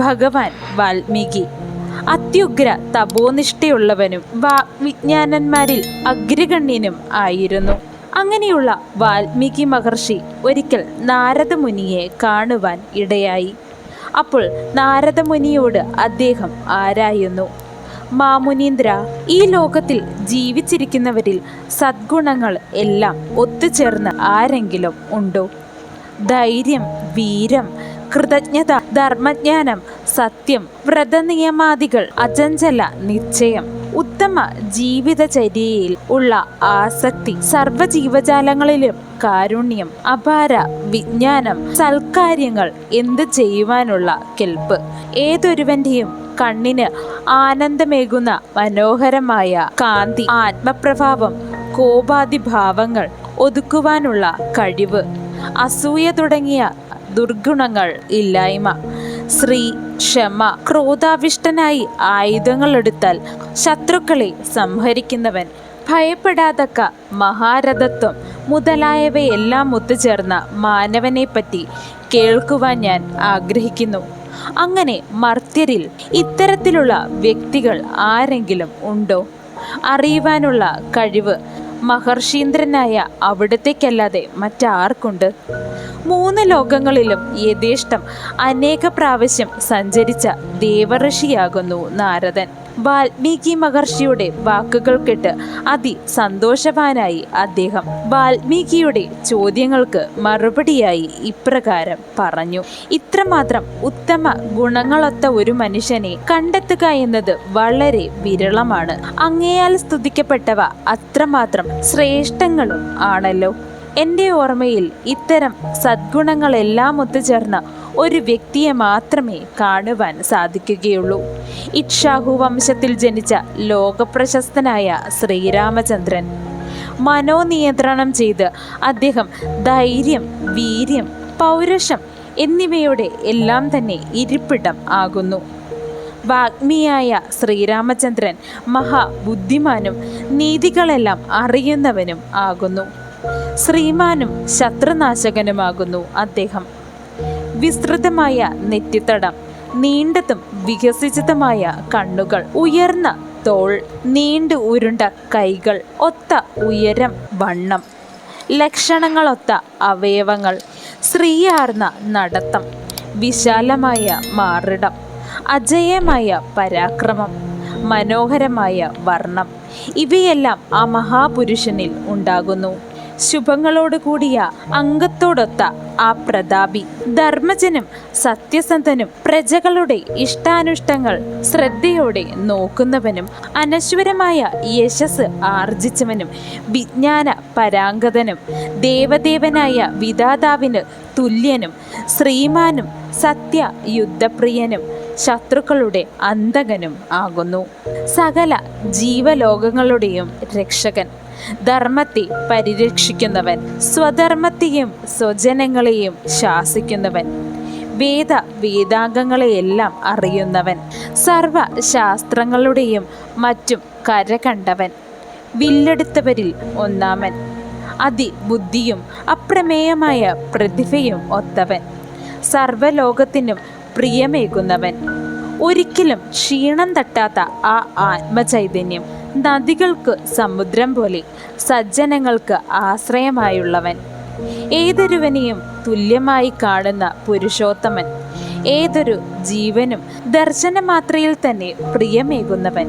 ഭഗവാൻ വാൽമീകി. അത്യുഗ്ര തപോനിഷ്ഠയുള്ളവനും വാഗ്വിജ്ഞാനന്മാരിൽ അഗ്രഗണ്യനും ആയിരുന്നു. അങ്ങനെയുള്ള വാൽമീകി മഹർഷി ഒരിക്കൽ നാരദമുനിയെ കാണുവാൻ ഇടയായി. അപ്പോൾ നാരദമുനിയോട് അദ്ദേഹം ആരായുന്നു? മാമുനീന്ദ്ര ഈ ലോകത്തിൽ ജീവിച്ചിരിക്കുന്നവരിൽ സദ്ഗുണങ്ങൾ എല്ലാം ഒത്തുചേർന്ന് ആരെങ്കിലും ഉണ്ടോ? ധൈര്യം വീരം കൃതജ്ഞത ധർമ്മജ്ഞാനം സത്യം വ്രതനിയമാദികൾ അജഞ്ചല നിശ്ചയം ഉത്തമ ജീവിതചര്യയിൽ ഉള്ള ആസക്തി സർവജീവജാലങ്ങളിലും കാരുണ്യം അപാര വിജ്ഞാനം സൽക്കാര്യങ്ങൾ എന്ത് ചെയ്യുവാനുള്ള കെൽപ്പ്. ഏതൊരുവന്റെയും കണ്ണിന് ആനന്ദമേകുന്ന മനോഹരമായ കാന്തി ആത്മപ്രഭാവം കോപാതിഭാവങ്ങൾ ഒതുക്കുവാനുള്ള കഴിവ്. അസൂയ തുടങ്ങിയ ദുർഗുണങ്ങൾ ഇല്ലായ്മ ശ്രീ ക്ഷമ ക്രോധാവിഷ്ടനായി ആയുധങ്ങൾ എടുത്താൽ ശത്രുക്കളെ സംഹരിക്കുന്നവൻ ഭയപ്പെടാതക്ക മഹാരഥത്വം മുതലായവയെല്ലാം ഒത്തുചേർന്ന മാനവനെപ്പറ്റി കേൾക്കുവാൻ ഞാൻ ആഗ്രഹിക്കുന്നു. അങ്ങനെ മർത്യരിൽ ഇത്തരത്തിലുള്ള വ്യക്തികൾ ആരെങ്കിലും ഉണ്ടോ? അറിയുവാനുള്ള കഴിവ് മഹർഷീന്ദ്രനായ അവിടത്തേക്കല്ലാതെ മറ്റാർക്കുണ്ട്? മൂന്ന് ലോകങ്ങളിലും യഥേഷ്ടം അനേക പ്രാവശ്യം സഞ്ചരിച്ച ദേവഋഷിയാകുന്നു നാരദൻ. വാൽമീകി മഹർഷിയുടെ വാക്കുകൾ കേട്ട് അതി സന്തോഷവാനായി അദ്ദേഹം വാൽമീകിയുടെ ചോദ്യങ്ങൾക്ക് മറുപടിയായി ഇപ്രകാരം പറഞ്ഞു. ഇത്രമാത്രം ഉത്തമ ഗുണങ്ങളൊത്ത ഒരു മനുഷ്യനെ കണ്ടെത്തുക എന്നത് വളരെ വിരളമാണ്. അങ്ങയാൽ സ്തുതിക്കപ്പെട്ടവ അത്രമാത്രം ശ്രേഷ്ഠങ്ങളും ആണല്ലോ. എന്റെ ഓർമ്മയിൽ ഇത്തരം സദ്ഗുണങ്ങളെല്ലാം ഒത്തുചേർന്ന ഒരു വ്യക്തിയെ മാത്രമേ കാണുവാൻ സാധിക്കുകയുള്ളൂ. ഇക്ഷാഹു വംശത്തിൽ ജനിച്ച ലോകപ്രശസ്തനായ ശ്രീരാമചന്ദ്രൻ. മനോനിയന്ത്രണം ചെയ്ത് അദ്ദേഹം ധൈര്യം വീര്യം പൗരുഷം എന്നിവയുടെ എല്ലാം തന്നെ ഇരിപ്പിടം ആകുന്നു. വാഗ്മിയായ ശ്രീരാമചന്ദ്രൻ മഹാബുദ്ധിമാനും നീതികളെല്ലാം അറിയുന്നവനും ആകുന്നു. ശ്രീമാനും ശത്രുനാശകനുമാകുന്നു അദ്ദേഹം. വിസ്തൃതമായ നെറ്റിത്തടം നീണ്ടതും വികസിച്ചതുമായ കണ്ണുകൾ ഉയർന്ന തോൾ നീണ്ടു ഉരുണ്ട കൈകൾ ഒത്ത ഉയരം വണ്ണം ലക്ഷണങ്ങളൊത്ത അവയവങ്ങൾ ശ്രീയാർന്ന നടത്തം വിശാലമായ മാറിടം അജയമായ പരാക്രമം മനോഹരമായ വർണം ഇവയെല്ലാം ആ മഹാപുരുഷനിൽ ഉണ്ടാകുന്നു. ശുഭങ്ങളോട് കൂടിയ അംഗത്തോടൊത്ത ആ പ്രതാപി. ധർമ്മജനും സത്യസന്ധനും പ്രജകളുടെ ഇഷ്ടാനുഷ്ടങ്ങൾ ശ്രദ്ധയോടെ നോക്കുന്നവനും അനശ്വരമായ യശസ് ആർജിച്ചവനും വിജ്ഞാന പരാങ്കതനും ദേവദേവനായ വിധാതാവിന് തുല്യനും ശ്രീമാനും സത്യ യുദ്ധപ്രിയനും ശത്രുക്കളുടെ അന്തകനും ആകുന്നു. സകല ജീവലോകങ്ങളുടെയും രക്ഷകൻ. ധർമ്മത്തെ പരിരക്ഷിക്കുന്നവൻ സ്വധർമ്മത്തെയും സ്വജനങ്ങളെയും ശാസിക്കുന്നവൻ. വേദ വേദാംഗങ്ങളെയെല്ലാം അറിയുന്നവൻ. സർവ ശാസ്ത്രങ്ങളുടെയും മറ്റും കരകണ്ടവൻ വില്ലെടുത്തവരിൽ ഒന്നാമൻ. അതിബുദ്ധിയും അപ്രമേയമായ പ്രതിഭയും ഒത്തവൻ. സർവലോകത്തിനും പ്രിയമേകുന്നവൻ. ഒരിക്കലും ക്ഷീണം തട്ടാത്ത ആ ആത്മചൈതന്യം. നദികൾക്ക് സമുദ്രം പോലെ സജ്ജനങ്ങൾക്ക് ആശ്രയമായുള്ളവൻ. ഏതൊരുവനെയും തുല്യമായി കാണുന്ന പുരുഷോത്തമൻ. ഏതൊരു ജീവനും ദർശനമാത്രയിൽ തന്നെ പ്രിയമേകുന്നവൻ.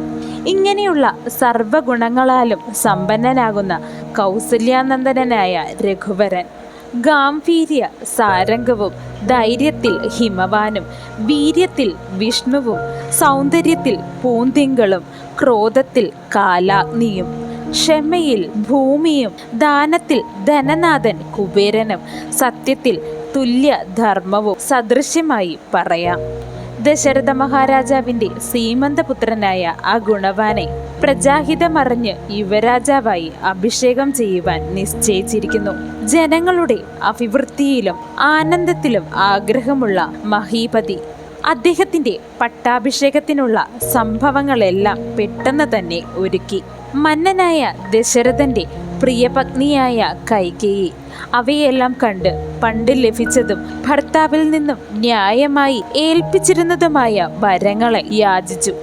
ഇങ്ങനെയുള്ള സർവഗുണങ്ങളാലും സമ്പന്നനാകുന്ന കൗസല്യാനന്ദനായ രഘുവരൻ. ഗാംഭീര്യ സാരംഗവും ധൈര്യത്തിൽ ഹിമവാനും വീര്യത്തിൽ വിഷ്ണുവും സൗന്ദര്യത്തിൽ പൂന്തിങ്കളും ക്രോധത്തിൽ കാലാഗ്നിയും ക്ഷമയിൽ ഭൂമിയും ദാനത്തിൽ ധനനാഥൻ കുബേരനും സത്യത്തിൽ തുല്യ ധർമ്മവും സദൃശ്യമായി പറയാം. ദശരഥ മഹാരാജാവിന്റെ സീമന്തപുത്രനായ ആ ഗുണവാനെ പ്രജാഹിതമറിഞ്ഞ് യുവരാജാവായി അഭിഷേകം ചെയ്യുവാൻ നിശ്ചയിച്ചിരിക്കുന്നു. ജനങ്ങളുടെ അഭിവൃദ്ധിയിലും ആനന്ദത്തിലും ആഗ്രഹമുള്ള മഹീപതി അദ്ദേഹത്തിന്റെ പട്ടാഭിഷേകത്തിനുള്ള സംഭവങ്ങളെല്ലാം പെട്ടെന്ന് തന്നെ ഒരുക്കി. മന്നനായ ദശരഥന്റെ പ്രിയപത്നിയായ കൈകേയി അവയെല്ലാം കണ്ട് പണ്ട് ലഭിച്ചതും ഭർത്താവിൽ നിന്നും ന്യായമായി ഏൽപ്പിച്ചിരുന്നതുമായ വരങ്ങളെ യാചിച്ചു.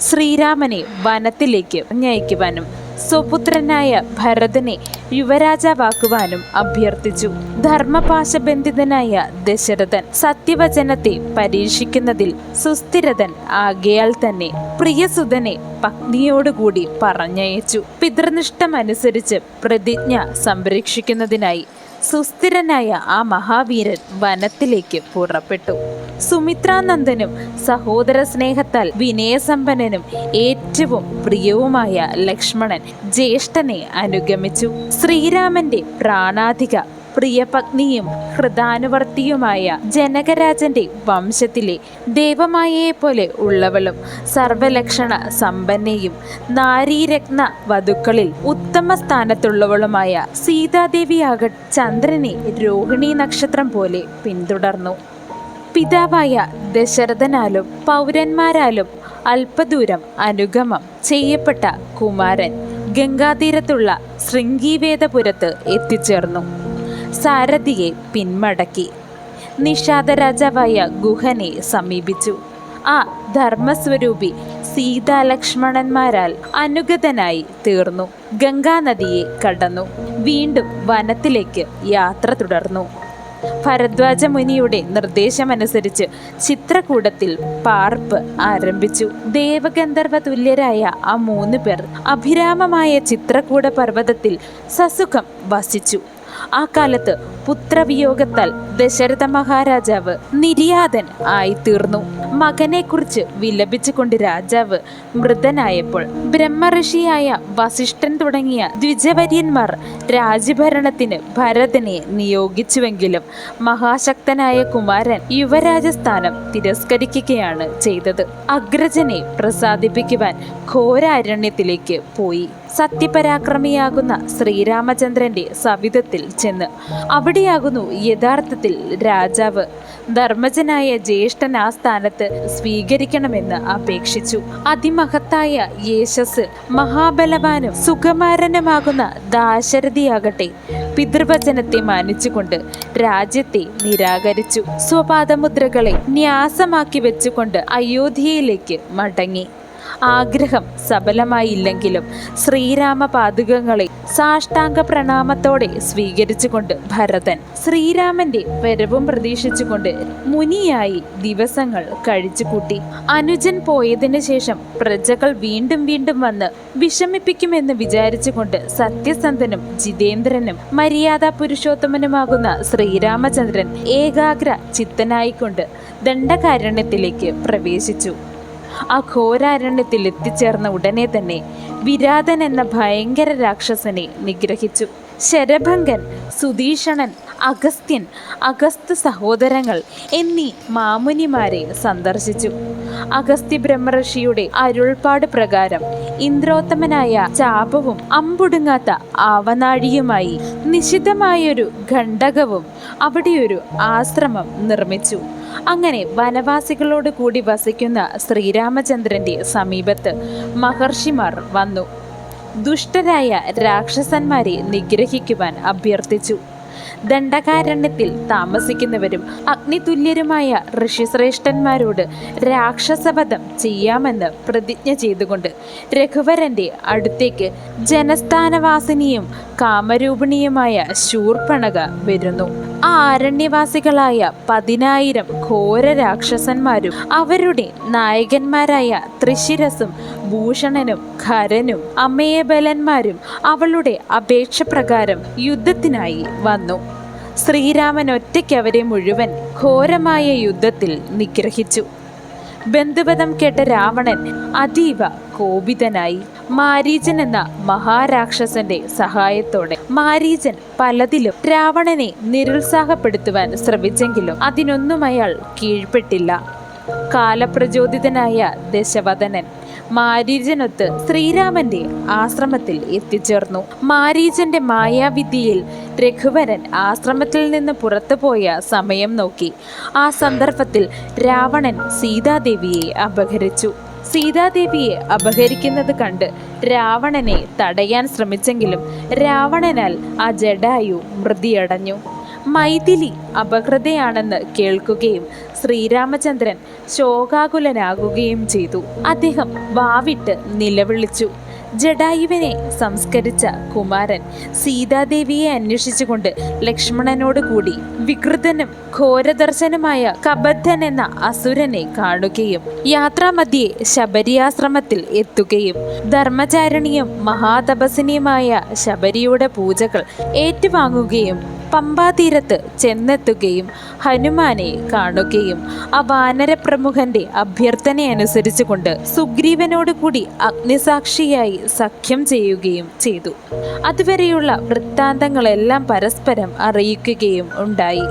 ശ്രീരാമനെ വനത്തിലേക്ക് ഞയിക്കുവാനും സ്വപുത്രനായ ഭരതനെ യുവരാജാവാക്കുവാനും അഭ്യർത്ഥിച്ചു. ധർമ്മപാശബന്ധിതനായ ദശരഥൻ സത്യവചനത്തെ പരീക്ഷിക്കുന്നതിൽ സുസ്ഥിരതൻ ആകയാൽ തന്നെ പ്രിയസുതനെ പത്നിയോടുകൂടി പറഞ്ഞയച്ചു. പിതൃനിഷ്ഠമനുസരിച്ച് പ്രതിജ്ഞ സംരക്ഷിക്കുന്നതിനായി സുസ്ഥിരനായ ആ മഹാവീരൻ വനത്തിലേക്ക് പുറപ്പെട്ടു. സുമിത്രാനന്ദനും സഹോദര സ്നേഹത്താൽ വിനയസമ്പന്നനും ഏറ്റവും പ്രിയവുമായ ലക്ഷ്മണൻ ജ്യേഷ്ഠനെ അനുഗമിച്ചു. ശ്രീരാമന്റെ പ്രാണാധിക പ്രിയപത്നിയും ഹൃദാനുവർത്തിയുമായ ജനകരാജന്റെ വംശത്തിലെ ദേവമായയെ പോലെ ഉള്ളവളും സർവലക്ഷണ സമ്പന്നയും നാരീരത്ന വധുക്കളിൽ ഉത്തമ സ്ഥാനത്തുള്ളവളുമായ സീതാദേവിയാക ചന്ദ്രനെ രോഹിണി നക്ഷത്രം പോലെ പിന്തുടർന്നു. പിതാവായ ദശരഥനാലും പൗരന്മാരാലും അല്പദൂരം അനുഗമം ചെയ്യപ്പെട്ട കുമാരൻ ഗംഗാതീരത്തുള്ള ശൃംഗീവേദപുരത്ത് എത്തിച്ചേർന്നു. സാരഥിയെ പിന്മടക്കി. നിഷാദ രാജാവായ ഗുഹനെ സമീപിച്ചു. ആ ധർമ്മസ്വരൂപി സീതാലക്ഷ്മണന്മാരാൽ അനുഗതനായി തീർന്നു. ഗംഗാനദിയെ കടന്നു. വീണ്ടും വനത്തിലേക്ക് യാത്ര തുടർന്നു. ഭരദ്വാജ മുനിയുടെ നിർദ്ദേശമനുസരിച്ച് ചിത്രകൂടത്തിൽ പാർപ്പ് ആരംഭിച്ചു. ദേവഗന്ധർവ തുല്യരായ ആ മൂന്ന് പേർ അഭിരാമമായ ചിത്രകൂട പർവതത്തിൽ സസുഖം വസിച്ചു. ആ കാലത്ത് പുത്രവിയോഗത്താൽ ദശരഥ മഹാരാജാവ് നിര്യാതൻ ആയിത്തീർന്നു. മകനെക്കുറിച്ച് വിലപിച്ചുകൊണ്ട് രാജാവ് മൃതനായപ്പോൾ ബ്രഹ്മഋഷിയായ വസിഷ്ഠൻ തുടങ്ങിയ ദ്വിജവര്യന്മാർ രാജ്യഭരണത്തിന് ഭരതനെ നിയോഗിച്ചുവെങ്കിലും മഹാശക്തനായ കുമാരൻ യുവരാജസ്ഥാനം തിരസ്കരിക്കുകയാണ് ചെയ്തത്. അഗ്രജനെ പ്രസാദിപ്പിക്കുവാൻ ഘോരാരണ്യത്തിലേക്ക് പോയി. സത്യപരാക്രമിയാകുന്ന ശ്രീരാമചന്ദ്രന്റെ സവിധത്തിൽ ചെന്ന് അവിടെയാകുന്നു യഥാർത്ഥത്തിൽ രാജാവ്. ധർമ്മജനായ ജ്യേഷ്ഠൻ ആ സ്ഥാനത്ത് സ്വീകരിക്കണമെന്ന് അപേക്ഷിച്ചു. അതിമഹത്തായ യേശസ് മഹാബലവാനും സുഖമാരനുമാകുന്ന ദാശരഥിയാകട്ടെ പിതൃവചനത്തെ മാനിച്ചുകൊണ്ട് രാജ്യത്തെ നിരാകരിച്ചു. സ്വപാദമുദ്രകളെ ന്യാസമാക്കി വെച്ചുകൊണ്ട് അയോധ്യയിലേക്ക് മടങ്ങി. ആഗ്രഹം സഫലമായില്ലെങ്കിലും ശ്രീരാമ പാതുകങ്ങളെ സാഷ്ടാംഗ പ്രണാമത്തോടെ സ്വീകരിച്ചുകൊണ്ട് ഭരതൻ ശ്രീരാമന്റെ വരവും പ്രതീക്ഷിച്ചുകൊണ്ട് മുനിയായി ദിവസങ്ങൾ കഴിച്ചുകൂട്ടി. അനുജൻ പോയതിനു ശേഷം പ്രജകൾ വീണ്ടും വീണ്ടും വന്ന് വിഷമിപ്പിക്കുമെന്ന് വിചാരിച്ചുകൊണ്ട് സത്യസന്ധനും ജിതേന്ദ്രനും മര്യാദ പുരുഷോത്തമനുമാകുന്ന ശ്രീരാമചന്ദ്രൻ ഏകാഗ്ര ചിത്തനായിക്കൊണ്ട് ദണ്ഡകാരണ്യത്തിലേക്ക് പ്രവേശിച്ചു. ആ ഘോരാരണ്യത്തിൽ എത്തിച്ചേർന്ന ഉടനെ തന്നെ വിരാതൻ എന്ന ഭയങ്കര രാക്ഷസനെ നിഗ്രഹിച്ചു. ശരഭങ്കൻ സുധീഷണൻ അഗസ്ത്യൻ അഗസ്ത്യ സഹോദരങ്ങൾ എന്നീ മാമുനിമാരെ സന്ദർശിച്ചു. അഗസ്ത്യ ബ്രഹ്മർഷിയുടെ അരുൾപ്പാട് പ്രകാരം ഇന്ദ്രോത്തമനായ ചാപവും അമ്പുടുങ്ങാത്ത ആവനാഴിയുമായി നിശിതമായൊരു ഖണ്ഡകവും അവിടെയൊരു ആശ്രമം നിർമ്മിച്ചു. അങ്ങനെ വനവാസികളോട് കൂടി വസിക്കുന്ന ശ്രീരാമചന്ദ്രന്റെ സമീപത്ത് മഹർഷിമാർ വന്നു. ദുഷ്ടരായ രാക്ഷസന്മാരെ നിഗ്രഹിക്കുവാൻ അഭ്യർത്ഥിച്ചു. ദണ്ഡകാരണ്യത്തിൽ താമസിക്കുന്നവരും അഗ്നിതുല്യരുമായ ഋഷിശ്രേഷ്ഠന്മാരോട് രാക്ഷസവധം ചെയ്യാമെന്ന് പ്രതിജ്ഞ ചെയ്തുകൊണ്ട് രഘുവരന്റെ അടുത്തേക്ക് ജനസ്ഥാനവാസിനിയും കാമരൂപിണിയുമായ ശൂർപ്പണക വരുന്നു. ആ അരണ്യവാസികളായ പതിനായിരം ഘോര രാക്ഷസന്മാരും അവരുടെ നായകന്മാരായ ത്രിശിരസും ഭൂഷണനും ഖരനും അമേയബലന്മാരും അവളുടെ അപേക്ഷ പ്രകാരം യുദ്ധത്തിനായി വന്നു. ശ്രീരാമൻ ഒറ്റയ്ക്ക് അവരെ മുഴുവൻ ഘോരമായ യുദ്ധത്തിൽ നിഗ്രഹിച്ചു. ബന്ധുപഥം കേട്ട രാവണൻ അതീവ കോപിതനായി. മാരീചൻ എന്ന മഹാരാക്ഷസന്റെ സഹായത്തോടെ മാരീചൻ പലതിലും രാവണനെ നിരുത്സാഹപ്പെടുത്തുവാൻ ശ്രമിച്ചെങ്കിലും അതിനൊന്നും അയാൾ കീഴ്പ്പെട്ടില്ല. കാലപ്രചോദിതനായ ദശവദനൻ മാരീചനൊത്ത് ശ്രീരാമന്റെ ആശ്രമത്തിൽ എത്തിച്ചേർന്നു. മാരീചന്റെ മായാവിദ്യയിൽ രഘുവരൻ ആശ്രമത്തിൽ നിന്ന് പുറത്തുപോയ സമയം നോക്കി. ആ സന്ദർഭത്തിൽ രാവണൻ സീതാദേവിയെ അപഹരിച്ചു. സീതാദേവിയെ അപഹരിക്കുന്നത് കണ്ട് രാവണനെ തടയാൻ ശ്രമിച്ചെങ്കിലും രാവണനാൽ ആ ജഡായു മൃതിയടഞ്ഞു. മൈഥിലി അപകൃതയാണെന്ന് കേൾക്കുകയും ശ്രീരാമചന്ദ്രൻ ശോകാകുലനാകുകയും ചെയ്തു. അദ്ദേഹം വാവിട്ട് നിലവിളിച്ചു. ജഡായുവിനെ സംസ്കരിച്ച കുമാരൻ സീതാദേവിയെ അന്വേഷിച്ചുകൊണ്ട് ലക്ഷ്മണനോട് കൂടി വികൃതനും ഘോരദർശനുമായ കബദ്ധൻ എന്ന അസുരനെ കാണുകയും യാത്രാമധ്യേ ശബരിയാശ്രമത്തിൽ എത്തുകയും ധർമ്മചാരണിയും മഹാതപസിനിയുമായ ശബരിയുടെ പൂജകൾ ഏറ്റുവാങ്ങുകയും പമ്പാതീരത്ത് ചെന്നെത്തുകയും ഹനുമാനെ കാണുകയും ആ വാനരപ്രമുഖന്റെ അഭ്യർത്ഥന അനുസരിച്ചുകൊണ്ട് സുഗ്രീവനോട് കൂടി അഗ്നിസാക്ഷിയായി സഖ്യം ചെയ്യുകയും ചെയ്തു. അതുവരെയുള്ള വൃത്താന്തങ്ങളെല്ലാം പരസ്പരം അറിയിക്കുകയും ഉണ്ടായി.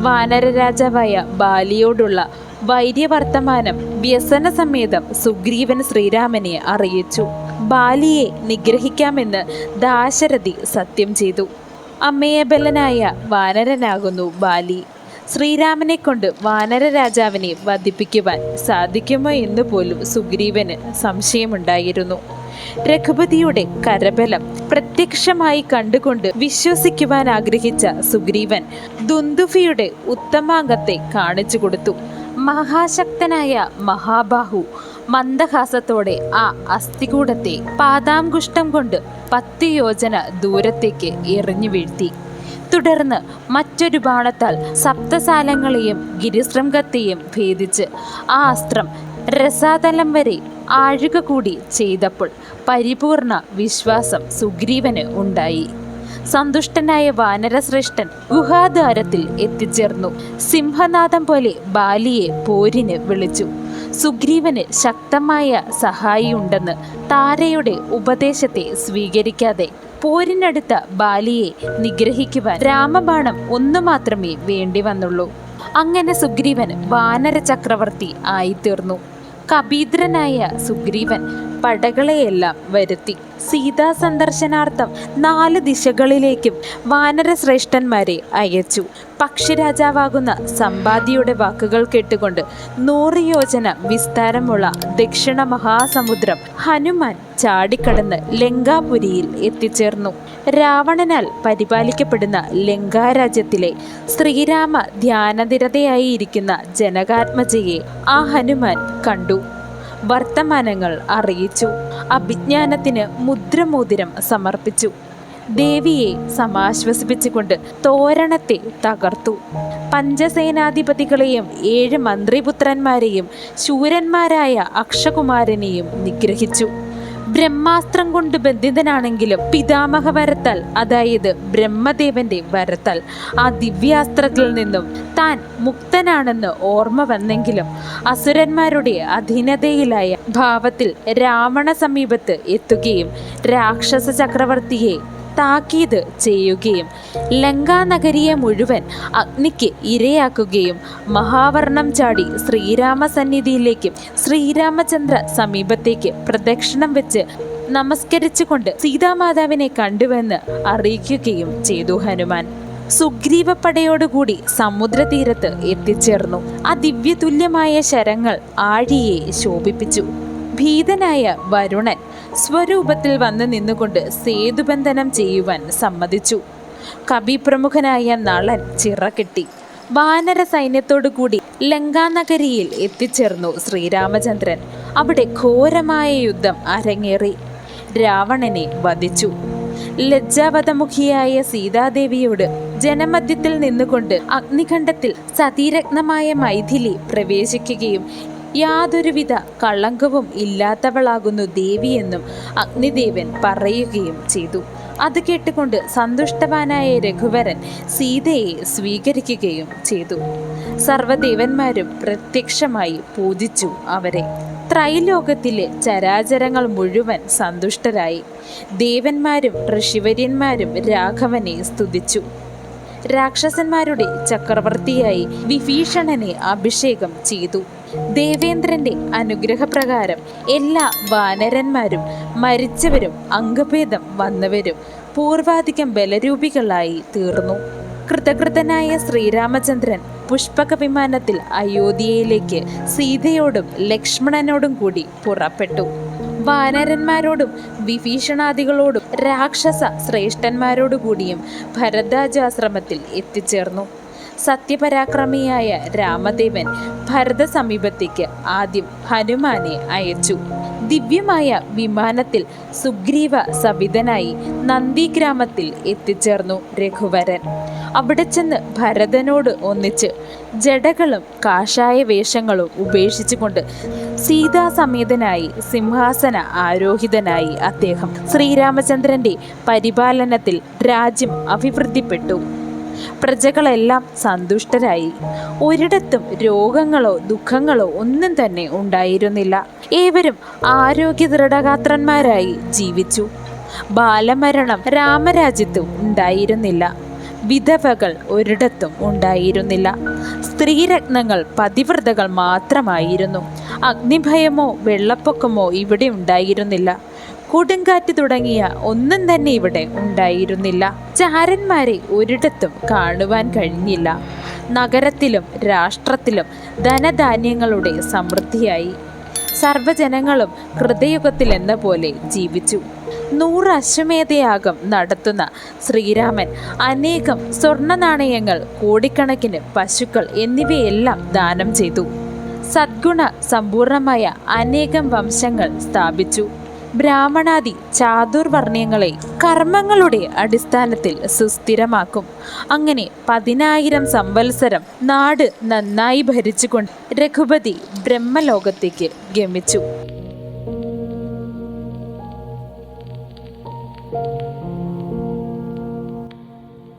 വാനര രാജാവായ ബാലിയോടുള്ള വൈര്യവർത്തമാനം വ്യസന സമേതം സുഗ്രീവൻ ശ്രീരാമനെ അറിയിച്ചു. ബാലിയെ നിഗ്രഹിക്കാമെന്ന് ദാശരഥി സത്യം ചെയ്തു. അമ്മയബലനായ വാനരനാകുന്നു ബാലി. ശ്രീരാമനെ കൊണ്ട് വാനര രാജാവിനെ വധിപ്പിക്കുവാൻ സാധിക്കുമോ എന്ന് പോലും സുഗ്രീവന് സംശയമുണ്ടായിരുന്നു. രഘുപതിയുടെ കരബലം പ്രത്യക്ഷമായി കണ്ടുകൊണ്ട് വിശ്വസിക്കുവാൻ ആഗ്രഹിച്ച സുഗ്രീവൻ ദുന്ദുഫിയുടെ ഉത്തമാംഗത്തെ കാണിച്ചു കൊടുത്തു. മഹാശക്തനായ മഹാബാഹു മന്ദഹാസത്തോടെ ആ അസ്ഥികൂടത്തെ പാതാംകുഷ്ടം കൊണ്ട് പത്ത് യോജന ദൂരത്തേക്ക് എറിഞ്ഞു വീഴ്ത്തി. തുടർന്ന് മറ്റൊരു ബാണത്താൽ സപ്തസാലങ്ങളെയും ഗിരിശൃംഗത്തെയും ഭേദിച്ച് ആ അസ്ത്രം രസാതലം വരെ ആഴുക കൂടി ചെയ്തപ്പോൾ പരിപൂർണ വിശ്വാസം സുഗ്രീവന് ഉണ്ടായി. സന്തുഷ്ടനായ വാനരശ്രേഷ്ഠൻ ഗുഹാദ്വാരത്തിൽ എത്തിച്ചേർന്നു. സിംഹനാഥം പോലെ ബാലിയെ പോരിന് വിളിച്ചു. സുഗ്രീവന് ശക്തമായ സഹായിയുണ്ടെന്ന് താരയുടെ ഉപദേശത്തെ സ്വീകരിക്കാതെ പോരിനടുത്ത ബാലിയെ നിഗ്രഹിക്കുവാൻ രാമബാണം ഒന്നു മാത്രമേ വേണ്ടി വന്നുള്ളൂ. അങ്ങനെ സുഗ്രീവൻ വാനര ചക്രവർത്തി ആയിത്തീർന്നു. കബീദ്രനായ സുഗ്രീവൻ പടകളെയെല്ലാം വരുത്തി. സീതാ സന്ദർശനാർത്ഥം നാല് ദിശകളിലേക്കും വാനരശ്രേഷ്ഠന്മാരെ അയച്ചു. പക്ഷിരാജാവാകുന്ന സമ്പാദിയുടെ വാക്കുകൾ കേട്ടുകൊണ്ട് നൂറ് യോജന വിസ്താരമുള്ള ദക്ഷിണ മഹാസമുദ്രം ഹനുമാൻ ചാടിക്കടന്ന് ലങ്കാപുരിയിൽ എത്തിച്ചേർന്നു. രാവണനാൽ പരിപാലിക്കപ്പെടുന്ന ലങ്കാരാജ്യത്തിലെ ശ്രീരാമ ധ്യാനനിരതയായിരിക്കുന്ന ജനകാത്മജയെ ആ ഹനുമാൻ കണ്ടു. വർത്തമാനങ്ങൾ അറിയിച്ചു. അഭിജ്ഞാനത്തിന് മുദ്രമോതിരം സമർപ്പിച്ചു. ദേവിയെ സമാശ്വസിപ്പിച്ചുകൊണ്ട് തോരണത്തെ തകർത്തു. പഞ്ചസേനാധിപതികളെയും ഏഴ് മന്ത്രിപുത്രന്മാരെയും ശൂരന്മാരായ അക്ഷകുമാരനെയും നിഗ്രഹിച്ചു. ബ്രഹ്മാസ്ത്രം കൊണ്ട് ബന്ധിതനാണെങ്കിലും പിതാമഹ വരത്താൽ അതായത് ബ്രഹ്മദേവന്റെ വരത്താൽ ആ ദിവ്യാസ്ത്രത്തിൽ നിന്നും താൻ മുക്തനാണെന്ന് ഓർമ്മ വന്നെങ്കിലും അസുരന്മാരുടെ അധീനതയിലായ ഭാവത്തിൽ രാവണ സമീപത്ത് എത്തുകയും രാക്ഷസ ചക്രവർത്തിയെ താക്കീത് ചെയ്യുകയും ലങ്കാനഗരിയെ മുഴുവൻ അഗ്നിക്ക് ഇരയാക്കുകയും മഹാവർണം ചാടി ശ്രീരാമ സന്നിധിയിലേക്കും ശ്രീരാമചന്ദ്ര സമീപത്തേക്ക് പ്രദക്ഷിണം വെച്ച് നമസ്കരിച്ചുകൊണ്ട് സീതാമാതാവിനെ കണ്ടുവെന്ന് അറിയിക്കുകയും ചെയ്തു ഹനുമാൻ. സുഗ്രീവപ്പടയോടുകൂടി സമുദ്രതീരത്ത് എത്തിച്ചേർന്നു. ആ ദിവ്യതുല്യമായ ശരങ്ങൾ ആഴിയെ ശോഭിപ്പിച്ചു. ഭീതനായ വരുണൻ സ്വരൂപത്തിൽ വന്ന് നിന്നുകൊണ്ട് സേതുബന്ധനം ചെയ്യുവാൻ സമ്മതിച്ചു. കവിപ്രമുഖനായ നളൻ ചിറകെട്ടി വാനര സൈന്യത്തോടു കൂടി ലങ്കാനഗരിയിൽ എത്തിച്ചേർന്നു ശ്രീരാമചന്ദ്രൻ. അവിടെ ഘോരമായ യുദ്ധം അരങ്ങേറി. രാവണനെ വധിച്ചു. ലജ്ജാവതമുഖിയായ സീതാദേവിയോട് ജനമധ്യത്തിൽ നിന്നുകൊണ്ട് അഗ്നിഖണ്ഡത്തിൽ സതീരത്നമായ മൈഥിലി പ്രവേശിക്കുകയും യാതൊരുവിധ കളങ്കവും ഇല്ലാത്തവളാകുന്നു ദേവിയെന്നും അഗ്നിദേവൻ പറയുകയും ചെയ്തു. അത് കേട്ടുകൊണ്ട് സന്തുഷ്ടവാനായ രഘുവരൻ സീതയെ സ്വീകരിക്കുകയും ചെയ്തു. സർവദേവന്മാരും പ്രത്യക്ഷമായി പൂജിച്ചു അവരെ. ത്രൈലോകത്തിലെ ചരാചരങ്ങൾ മുഴുവൻ സന്തുഷ്ടരായി. ദേവന്മാരും ഋഷിവര്യന്മാരും രാഘവനെ സ്തുതിച്ചു. രാക്ഷസന്മാരുടെ ചക്രവർത്തിയായി വിഭീഷണനെ അഭിഷേകം ചെയ്തു. ദേവേന്ദ്രന്റെ അനുഗ്രഹപ്രകാരം എല്ലാ വാനരന്മാരും മരിച്ചവരും അംഗഭേദം വന്നവരും പൂർവാധികം ബലരൂപികളായി തീർന്നു. കൃതകൃതനായ ശ്രീരാമചന്ദ്രൻ പുഷ്പക വിമാനത്തിൽ അയോധ്യയിലേക്ക് സീതയോടും ലക്ഷ്മണനോടും കൂടി പുറപ്പെട്ടു. വാനരന്മാരോടും വിഭീഷണാദികളോടും രാക്ഷസ ശ്രേഷ്ഠന്മാരോടുകൂടിയും ഭരദ്വാജാശ്രമത്തിൽ എത്തിച്ചേർന്നു. സത്യപരാക്രമിയായ രാമദേവൻ ഭരത സമീപത്തേക്ക് ആദ്യം ഹനുമാനെ അയച്ചു. ദിവ്യമായ വിമാനത്തിൽ സുഗ്രീവ സവിതനായി നന്ദിഗ്രാമത്തിൽ എത്തിച്ചേർന്നു രഘുവരൻ. അവിടെ ചെന്ന് ഭരതനോട് ഒന്നിച്ച് ജടകളും കാഷായ വേഷങ്ങളും ഉപേക്ഷിച്ചുകൊണ്ട് സീതാസമേതനായി സിംഹാസന ആരോഹിതനായി അദ്ദേഹം ശ്രീരാമചന്ദ്രന്റെ പരിപാലനത്തിൽ രാജ്യം അഭിവൃദ്ധിപ്പെട്ടു. പ്രജകളെല്ലാം സന്തുഷ്ടരായി. ഒരിടത്തും രോഗങ്ങളോ ദുഃഖങ്ങളോ ഒന്നും തന്നെ ഉണ്ടായിരുന്നില്ല. ഏവരും ആരോഗ്യ ദൃഢഗാത്രന്മാരായി ജീവിച്ചു. ബാലമരണം രാമരാജ്യത്തും ഉണ്ടായിരുന്നില്ല. വിധവകൾ ഒരിടത്തും ഉണ്ടായിരുന്നില്ല. സ്ത്രീരത്നങ്ങൾ പതിവ്രതകൾ മാത്രമായിരുന്നു. അഗ്നിഭയമോ വെള്ളപ്പൊക്കമോ ഇവിടെ ഉണ്ടായിരുന്നില്ല. കൊടുങ്കാറ്റ് തുടങ്ങിയ ഒന്നും തന്നെ ഇവിടെ ഉണ്ടായിരുന്നില്ല. ചാരന്മാരെ ഒരിടത്തും കാണുവാൻ കഴിഞ്ഞില്ല. നഗരത്തിലും രാഷ്ട്രത്തിലും ധനധാന്യങ്ങളുടെ സമൃദ്ധിയായി. സർവജനങ്ങളും ഹൃദയുഗത്തിൽ എന്ന പോലെ ജീവിച്ചു. നൂറ് അശ്വമേധയാഗം നടത്തുന്ന ശ്രീരാമൻ അനേകം സ്വർണ നാണയങ്ങൾ കോടിക്കണക്കിന് പശുക്കൾ എന്നിവയെല്ലാം ദാനം ചെയ്തു. സദ്ഗുണ സമ്പൂർണമായ അനേകം വംശങ്ങൾ സ്ഥാപിച്ചു. ബ്രാഹ്മണാദി ചാതുർവർണയങ്ങളെ കർമ്മങ്ങളുടെ അടിസ്ഥാനത്തിൽ സുസ്ഥിരമാക്കും. അങ്ങനെ പതിനായിരം സംവത്സരം നാട് നന്നായി ഭരിച്ചുകൊണ്ട് രഘുപതി ബ്രഹ്മലോകത്തേക്ക് ഗമിച്ചു.